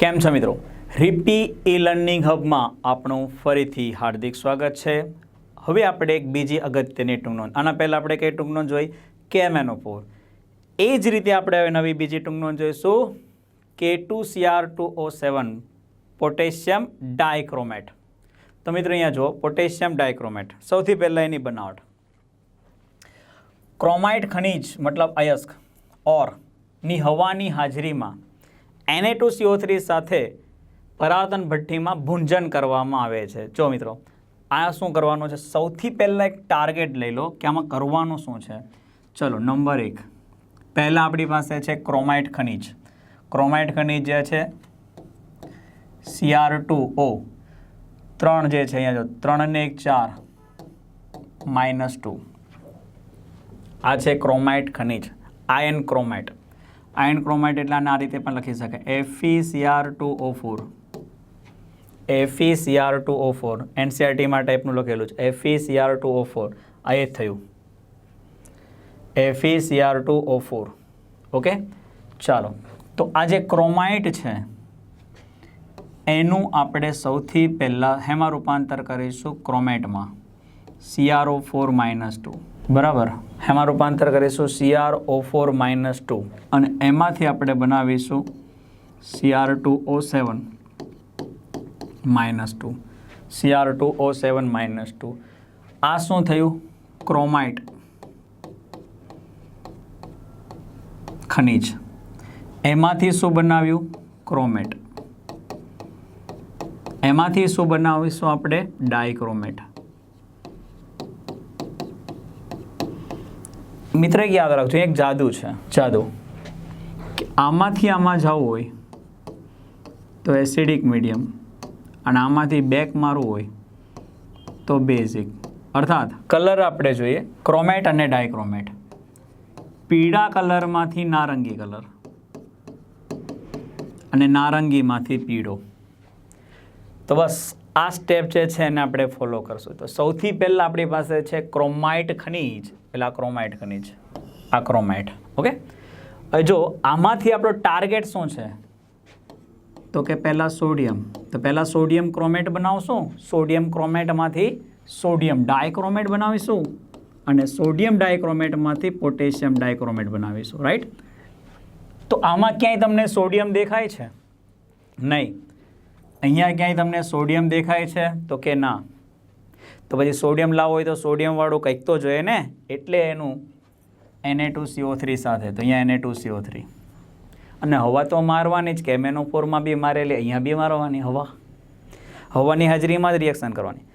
કેમ છો મિત્રો? રિપી ઈ લર્નિંગ હબમાં આપણું ફરીથી હાર્દિક સ્વાગત છે. હવે આપણે એક બીજી અગત્યની ટૂંકનોંધ આના પહેલાં આપણે કઈ ટૂંકનોંધ જોઈ? કેમેનોપોર એ જ રીતે આપણે હવે નવી બીજી ટૂંકનોંધ જોઈશું. K two CR two O seven potassium dichromate. તો મિત્રો અહીંયા જુઓ, પોટેશિયમ ડાયક્રોમેટ. સૌથી પહેલાં એની બનાવટ. ક્રોમાઇટ ખનિજ, મતલબ અયસ્ક, ઓરની હવાની હાજરીમાં એને ટુ સીઓ થ્રી સાથે પરાવર્તન ભઠ્ઠીમાં ભૂંજન કરવામાં આવે છે. જો મિત્રો, આ શું કરવાનું છે? સૌથી પહેલાં એક ટાર્ગેટ લઈ લો કે આમાં કરવાનું શું છે? ચલો નંબર એક. પહેલાં આપણી પાસે છે ક્રોમાઇટ ખનિજ. ક્રોમાઇટ ખનિજ જે છે સીઆર ટુ ઓ ત્રણ જે છે, અહીંયા જો, ત્રણ ને એક, ચાર. Minus two. આ છે ક્રોમાઇટ ખનિજ. આયન ક્રોમાઇટ. આયન ક્રોમાઇટ એટલે આ રીતે પણ લખી શકાય. FE CR two O four FE CR two O four એનસીઆરટીમાં ટાઈપનું લખેલું છે. FE CR two O four આ એ થયું. FE CR two O four okay ચાલો. તો આ જે ક્રોમાઇટ છે, એનું આપણે સૌથી પહેલાં હેમાં રૂપાંતર કરીશું ક્રોમેટમાં સીઆરઓ ફોર માઇનસ ટુ બરાબર. એમાં રૂપાંતર કરીશું. CR O four minus two અને એમાંથી આપણે બનાવીશું CR two O seven minus two CR two O seven minus two આ શું થયું? ક્રોમાઇટ ખનિજ. એમાંથી શું બનાવ્યું? ક્રોમેટ એમાંથી શું બનાવીશું આપણે? ડાયક્રોમેટ મિત્ર એક યાદ રાખજો એક જાદુ છે. જાદુ. કે આમાંથી આમાં જવું હોય તો એસિડિક મીડિયમ અને આમાંથી બેક મારવું હોય તો બેઝિક અર્થાત કલર આપણે જોઈએ ક્રોમેટ અને ડાયક્રોમેટ પીળા કલરમાંથી નારંગી કલર અને નારંગીમાંથી પીળો. તો બસ આ સ્ટેપ જે છે એને આપણે ફોલો કરશું. તો સૌથી પહેલાં આપણી પાસે છે ક્રોમાઇટ ખનીજ. આ ક્રોમાઇટ ખનિજ. આ ક્રોમાઇટ ઓકે જો આમાંથી આપણો ટાર્ગેટ શું છે? તો કે પહેલાં સોડિયમ તો પહેલાં સોડિયમ ક્રોમેટ બનાવશું. સોડિયમ ક્રોમેટમાંથી સોડિયમ ડાયક્રોમેટ બનાવીશું. અને સોડિયમ ડાયક્રોમેટમાંથી પોટેશિયમ ડાયક્રોમેટ બનાવીશું. રાઈટ તો આમાં ક્યાંય તમને સોડિયમ દેખાય છે? નહીં. અહીંયા ક્યાંય તમને સોડિયમ દેખાય છે? તો કે ના. તો પછી સોડિયમ લાવો હોય તો સોડિયમવાળું કંઈક તો જોઈએ ને? એટલે એનું એને ટુ સીઓ થ્રી સાથે. તો અહીંયા એને ટુ સીઓ થ્રી અને હવા તો મારવાની જ. કેમેનો ફોરમાં બી મારેલી, અહીંયા બી મારવાની હવા. હવાની હાજરીમાં જ રિએક્શન કરવાની.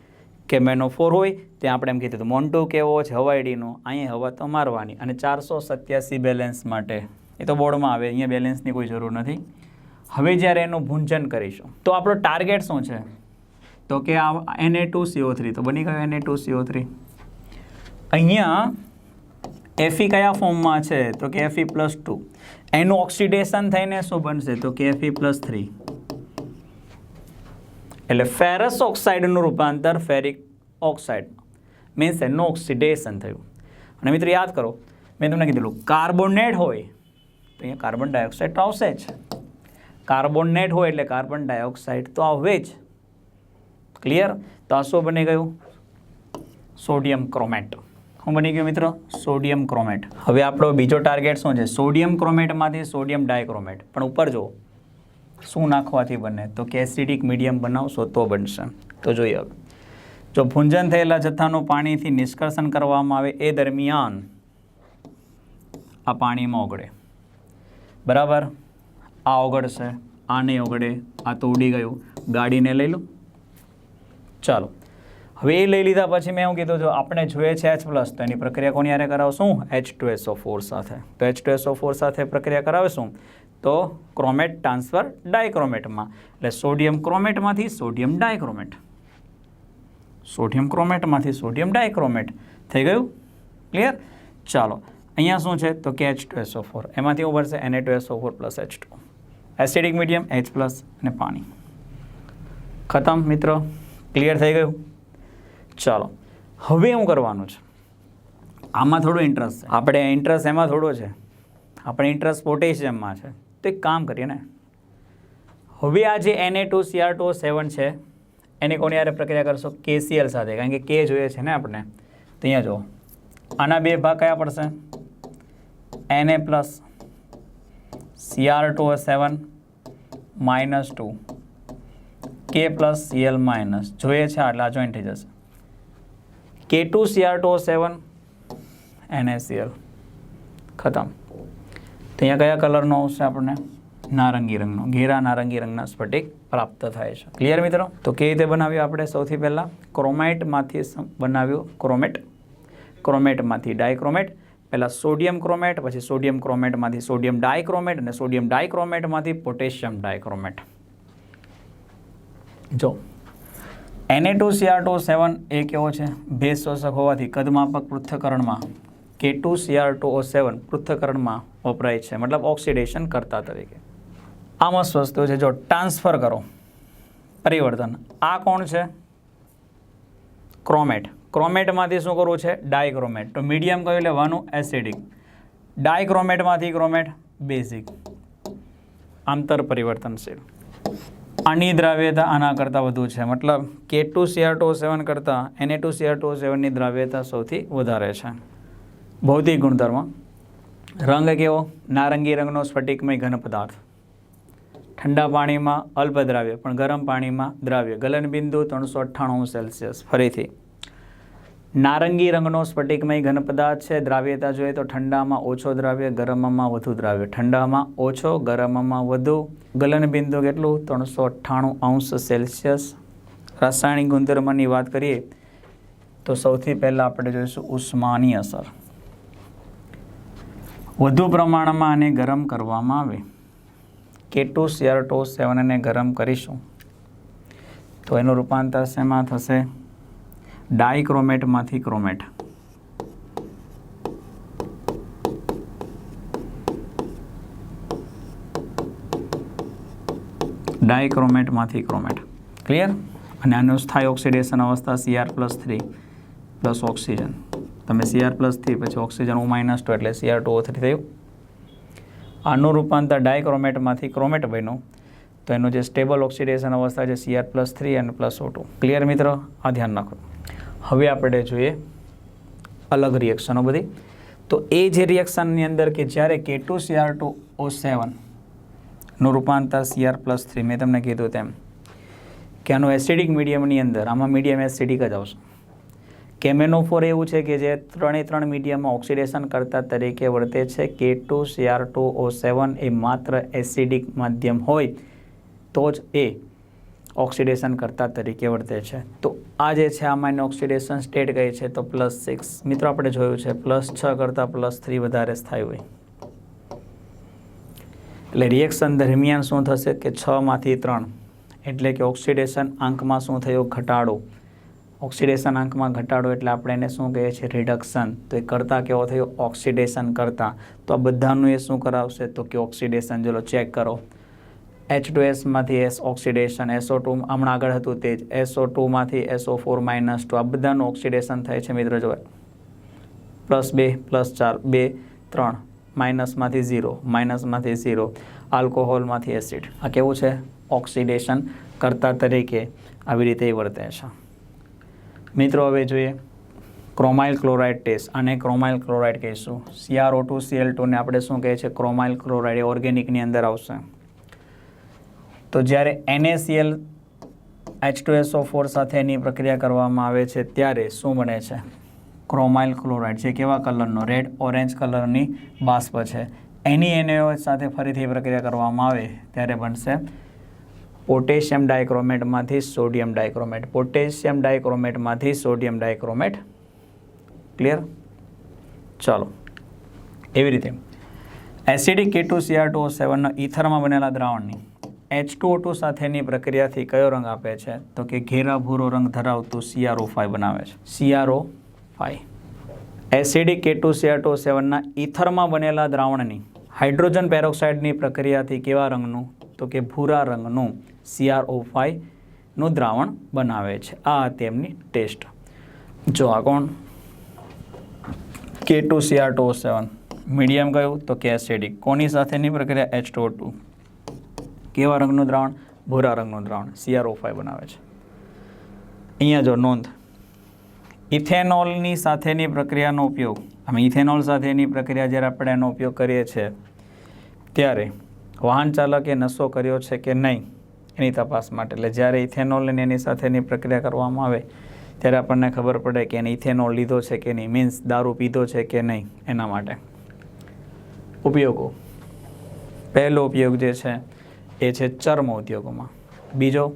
કેમેનો ફોર હોય, ત્યાં આપણે એમ કીધું હતું, મોન્ટુ કેવો છે હવાઈડીનો અહીંયા હવા તો મારવાની. અને ચારસો સત્યાસી બેલેન્સ માટે. એ તો બોર્ડમાં આવે, અહીંયા બેલેન્સની કોઈ જરૂર નથી. હવે જ્યારે એનું ભૂંજન કરીશું, તો આપણો ટાર્ગેટ શું છે? તો કે આ એને ટુ સીઓ થ્રી તો બની ગયો એને ટુ સીઓ થ્રી અહીંયા એફી કયા ફોર્મમાં છે? તો કે એફી પ્લસ ટુ એનું ઓક્સિડેશન થઈને શું બનશે? તો કે એફી પ્લસ થ્રી એટલે ફેરસ ઓક્સાઇડનું રૂપાંતર ફેરિક ઓક્સાઇડ મીન્સ એનું ઓક્સિડેશન થયું. અને મિત્રો યાદ કરો, મેં તમને કીધેલું કાર્બોનેટ હોય, તો અહીંયા કાર્બન ડાયોક્સાઇડ આવશે જ. કાર્બોનેટ હોય એટલે કાર્બન ડાયોક્સાઇડ તો આવે જ. ક્લિયર તો આ શું બની ગયું? Sodium chromate. શું બની ગયું મિત્રો? Sodium chromate. હવે આપણો બીજો ટાર્ગેટ શું છે? સોડિયમ ક્રોમેટમાંથી સોડિયમ ડાયક્રોમેટ. પણ ઉપર જુઓ. શું નાખવાથી બને? તો કે એસિડિક મીડિયમ બનાવશો તો બનશે. તો જોઈએ હવે. જો ભૂંજન થયેલા જથ્થાનું પાણીથી નિષ્કર્ષણ કરવામાં આવે એ દરમિયાન આ પાણીમાં ઓગળે. બરાબર? આ ઓગળશે આ નહીં ઓગળે, આ તો ઉડી ગયું. ગાડીને લઈ લો. ચાલો. હવે એ લઈ લીધા પછી મેં એવું કીધું, જો આપણે જોઈએ છે એચ પ્લસ તો એની પ્રક્રિયા કોની યારે કરાવશું? એચ ટુ એસઓ ફોર સાથે. તો એચ ટુ એસઓ ફોર સાથે પ્રક્રિયા કરાવીશું, તો ક્રોમેટ ટ્રાન્સફર ડાયક્રોમેટમાં. એટલે સોડિયમ ક્રોમેટમાંથી સોડિયમ ડાયક્રોમેટ. સોડિયમ ક્રોમેટમાંથી સોડિયમ ડાયક્રોમેટ. થઈ ગયું? ક્લિયર ચાલો. અહીંયા શું છે? તો કે એચ ટુ એસઓ ફોર એમાંથી ઉભરશે NA two SO four plus H two acidic medium H plus અને પાણી. ખતમ મિત્રો ક્લિયર થઈ ગયું? ચાલો હવે શું કરવાનું છે. આમાં થોડો ઇન્ટરેસ્ટ છે. આપણે ઇન્ટરેસ્ટ એમાં થોડો છે. આપણે ઇન્ટરેસ્ટ પોટેશિયમમાં છે. તો એક કામ કરીએ ને. હવે આ જે એને ટુ સીઆર ટુ સેવન છે એને કોની યારે પ્રક્રિયા કરશો? કેસીએલ સાથે. કારણ કે કે જોઈએ છે ને આપણે તો અહીંયા જુઓ. આના બે ભાગ કયા પડશે? NA plus CR two seven minus two K plus CL minus જોઈએ છે આટલા જોઈન્ટ થઈ જશે. K two CR two seven NACL ખતમ. તો અહીંયા કયા કલરનો આવશે આપણને? નારંગી રંગનો. ઘેરા નારંગી રંગના સ્ફટિક પ્રાપ્ત થાય છે. ક્લિયર મિત્રો? તો કેવી રીતે બનાવ્યું આપણે સૌથી પહેલાં? ક્રોમેટમાંથી બનાવ્યું ક્રોમેટ ક્રોમેટમાંથી ડાયક્રોમેટ. પહેલાં સોડિયમ ક્રોમેટ, પછી સોડિયમ ક્રોમેટમાંથી સોડિયમ ડાયક્રોમેટ અને સોડિયમ ડાયક્રોમેટમાંથી પોટેશિયમ ડાયક્રોમેટ. જો NA two CR two seven એ કેવો છે? ભેજ શોષક હોવાથી કદમાપક પૃથ્થકરણમાં K two CR two O seven પૃથ્થકરણમાં વપરાય છે, મતલબ ઓક્સિડેશન કરતા તરીકે. આમાં વસ્તુ છે. જો, ટ્રાન્સફર કરો. પરિવર્તન. આ કોણ છે? ક્રોમેટ. ક્રોમેટમાંથી શું કરવું છે? ડાયક્રોમેટ. તો મીડિયમ કયું લેવાનું? એસિડિક. ડાયક્રોમેટમાંથી ક્રોમેટ બેઝિક. આંતર પરિવર્તનશીલ. આની દ્રાવ્યતા આના કરતાં વધુ છે. મતલબ કે ટુ સીઆર ટુ સેવન કરતાં એને ટુ સીઆર ટુ સેવનની દ્રાવ્યતા સૌથી વધારે છે. ભૌતિક ગુણધર્મ. રંગ કેવો? નારંગી રંગનો સ્ફટિકમય ઘન પદાર્થ. ઠંડા પાણીમાં અલ્પ દ્રાવ્ય પણ ગરમ પાણીમાં દ્રાવ્ય. ગલનબિંદુ ત્રણસો અઠ્ઠાણું સેલ્સિયસ. ફરીથી. નારંગી રંગનો સ્ફટિકમય ઘન પદાર્થ છે. દ્રાવ્યતા જોઈએ તો ઠંડામાં ઓછો દ્રાવ્ય, ગરમમાં વધુ દ્રાવ્ય. ઠંડામાં ઓછો, ગરમમાં વધુ. ગલનબિંદુ કેટલું? ત્રણસો અઠ્ઠાણું અંશ સેલ્સિયસ. રાસાયણિક ગુણધર્મની વાત કરીએ તો સૌથી પહેલાં આપણે જોઈશું ઉષ્માની અસર. વધુ પ્રમાણમાં આને ગરમ કરવામાં આવે. કે ટુ સીઆર ટુ સેવનને ગરમ કરીશું. તો એનું રૂપાંતર શેમાં થશે? ડાયક્રોમેટમાંથી ક્રોમેટ. ડાયક્રોમેટમાંથી ક્રોમેટ. ક્લિયર અને આનું સ્થાયી ઓક્સિડેશન અવસ્થા CR plus three plus oxygen તમે સીઆર પ્લસ થ્રી પછી ઓક્સિજન ઓ માઇનસ ટુ એટલે સીઆર ટુ ઓ થ્રી થયું. આનું રૂપાંતર ડાયક્રોમેટમાંથી ક્રોમેટ બન્યું. તો એનું જે સ્ટેબલ ઓક્સિડેશન અવસ્થા છે સીઆર પ્લસ થ્રી અને પ્લસ ઓ ટુ ક્લિયર મિત્રો? આ ધ્યાન રાખો. હવે આપણે જોઈએ અલગ રિએક્શનો બધી. તો એ જે રિએક્શનની અંદર કે જ્યારે K two CR two O સેવનનું રૂપાંતર સીઆર પ્લસ થ્રી મેં તમને કીધું તેમ, કે આનું એસિડિક મીડિયમની અંદર, આમાં મીડિયમ એસિડિક જ આવશે. કેમેનોફોર એવું છે કે જે ત્રણે ત્રણ મીડિયમમાં ઓક્સિડેશન કરતા તરીકે વર્તે છે K two CR two O seven એ માત્ર એસિડિક માધ્યમ હોય, તો જ એ ઓક્સિડેશન કરતા તરીકે વર્તે છે. તો આ જે છે, આમાં એની ઓક્સિડેશન સ્ટેટ કઈ છે, તો પ્લસ સિક્સ મિત્રો, આપણે જોયું છે પ્લસ છ કરતાં પ્લસ થ્રી વધારે સ્થાયી હોય. એટલે રિએક્શન દરમિયાન શું થશે કે છમાંથી ત્રણ. એટલે કે ઓક્સિડેશન આંકમાં શું થયો? ઘટાડો. ઓક્સિડેશન આંકમાં ઘટાડો એટલે આપણે એને શું કહીએ છીએ? રિડક્શન તો એ કરતાં કેવો થયો? ઓક્સિડેશન કરતાં. તો આ બધાનું એ શું કરાવશે? તો કે ઓક્સિડેશન. ચલો ચેક કરો. એચ ટુ એસમાંથી એસ ઓક્સિડેશન એસઓ ટુ હમણાં આગળ હતું તે જ. એસઓ ટુમાંથી એસઓ ફોર માઇનસ ટુ આ બધાનું ઓક્સિડેશન થાય છે મિત્રો જોવે પ્લસ બે પ્લસ ચાર, બે, ત્રણ. માઇનસમાંથી ઝીરો માઇનસમાંથી ઝીરો આલ્કોહોલમાંથી એસિડ આ કેવું છે? ઓક્સિડેશન કરતા તરીકે આવી રીતે વર્તે છે. મિત્રો, હવે જોઈએ. ક્રોમાઇલ ક્લોરાઇડ ટેસ્ટ અને ક્રોમાઇલ ક્લોરાઇડ કહીશું. સીઆરઓ ટુ સીએલ ટુને આપણે શું કહે છે? ક્રોમાઇલ ક્લોરાઇડ ઓર્ગેનિકની અંદર આવશે. તો જ્યારે NACL H two SO four સાથે એની પ્રક્રિયા કરવામાં આવે છે, ત્યારે શું બને છે? ક્રોમાઇલ ક્લોરાઇડ જે કેવા કલરનો? રેડ, ઓરેન્જ કલરની બાષ્પ છે. એની એનએઓ સાથે ફરીથી પ્રક્રિયા કરવામાં આવે, ત્યારે બનશે પોટેશિયમ ડાયક્રોમેટમાંથી સોડિયમ ડાયક્રોમેટ. પોટેશિયમ ડાયક્રોમેટમાંથી સોડિયમ ડાયક્રોમેટ. ક્લિયર ચાલો. એવી રીતે. Acidic K two CR two સેવનના ઇથરમાં બનેલા દ્રાવણની એચ ટુ ઓટુ સાથેની પ્રક્રિયાથી કયો રંગ આપે છે? તો કે ઘેરા ભૂરો રંગ ધરાવતું સીઆરઓ ફાઈવ બનાવે છે. CRO five acidic K two CR two સેવનના ઇથરમાં બનેલા દ્રાવણની હાઇડ્રોજન પેરોક્સાઇડની પ્રક્રિયાથી કેવા રંગનું? તો કે ભૂરા રંગનું સીઆરઓ ફાઈવનું દ્રાવણ બનાવે છે. આ તેમની ટેસ્ટ. જો આ કોણ? K two CR two seven medium કયું? તો કે એસિડિક કોની સાથેની પ્રક્રિયા એચ ટુ ટુ કેવા રંગનું દ્રાવણ? ભૂરા રંગનું દ્રાવણ સીઆરઓ ફાઈવ બનાવે છે. અહીંયા જો નોંધ. ઇથેનોલની સાથેની પ્રક્રિયાનો ઉપયોગ. અમે ઇથેનોલ સાથેની પ્રક્રિયા જ્યારે આપણે એનો ઉપયોગ કરીએ છીએ, ત્યારે વાહન ચાલકે નશો કર્યો છે કે નહીં, એની તપાસ માટે. એટલે જ્યારે ઇથેનોલ અને એની સાથેની પ્રક્રિયા કરવામાં આવે, ત્યારે આપણને ખબર પડે કે એને ઇથેનોલ લીધો છે કે નહીં, મીન્સ દારૂ પીધો છે કે નહીં, એના માટે. ઉપયોગો. પહેલો ઉપયોગ જે છે એ છે ચર્મ ઉદ્યોગોમાં. બીજો,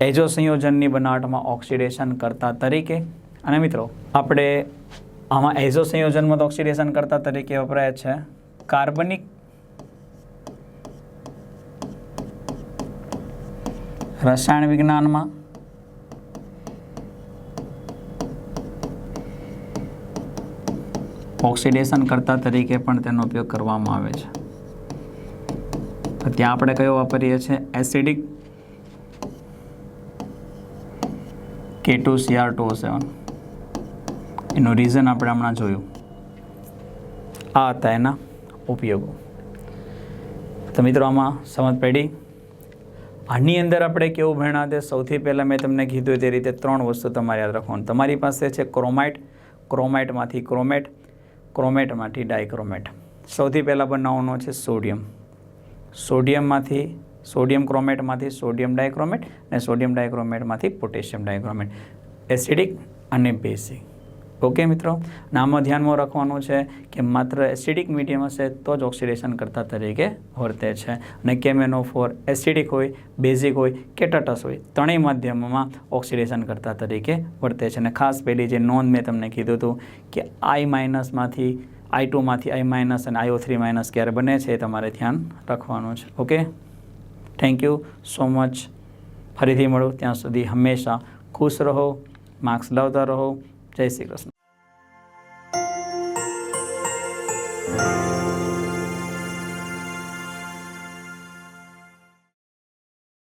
એજો સંયોજનની બનાવટમાં ઓક્સિડેશન કરતા તરીકે, અને મિત્રો, આપણે આમાં એઝો સંયોજનમાં તો ઓક્સિડેશન કરતા તરીકે વપરાય છે. કાર્બનિક રસાયણ વિજ્ઞાનમાં ઓક્સિડેશન કરતા તરીકે પણ તેનો ઉપયોગ કરવામાં આવે છે. ત્યાં આપણે કયો વાપરીએ છીએ? Acidic K two CR two સેવન એનું રીઝન આપણે હમણાં જોયું. આ હતા એના ઉપયોગો. તો મિત્રો, આમાં સમજ પડી? આની અંદર આપણે કેવું ભણ્યા તે? સૌથી પહેલાં મેં તમને કીધું તે રીતે ત્રણ વસ્તુ તમારે યાદ રાખવાનું. તમારી પાસે છે ક્રોમાઇટ ક્રોમાઇટમાંથી ક્રોમેટ. ક્રોમેટમાંથી ડાયક્રોમેટ સૌથી પહેલાં બનાવવાનો છે સોડિયમ. સોડિયમમાંથી સોડિયમ ક્રોમેટમાંથી સોડિયમ ડાયક્રોમેટ અને સોડિયમ ડાયક્રોમેટમાંથી પોટેશિયમ ડાયક્રોમેટ. એસિડિક અને બેઝિક ઓકે મિત્રો. અને આમાં ધ્યાનમાં રાખવાનું છે કે માત્ર એસિડિક મીડિયમ હશે તો જ ઓક્સિડેશન કરતા તરીકે વર્તે છે. અને કેમેનો ફોર એસિડિક હોય બેઝિક હોય, કે ટટસ હોય, ત્રણેય માધ્યમોમાં ઓક્સિડેશન કરતા તરીકે વર્તે છે. અને ખાસ પેલી જે નોંધ મેં તમને કીધું હતું કે આઈ માઇનસમાંથી આઈ ટુમાંથી આઈ માઇનસ અને આઈઓ થ્રી માઇનસ ક્યારે બને છે એ તમારે ધ્યાન રાખવાનું છે. Okay thank you so much ફરીથી મળો. ત્યાં સુધી હંમેશા ખુશ રહો માર્ક્સ લાવતા રહો. જય શ્રી કૃષ્ણ.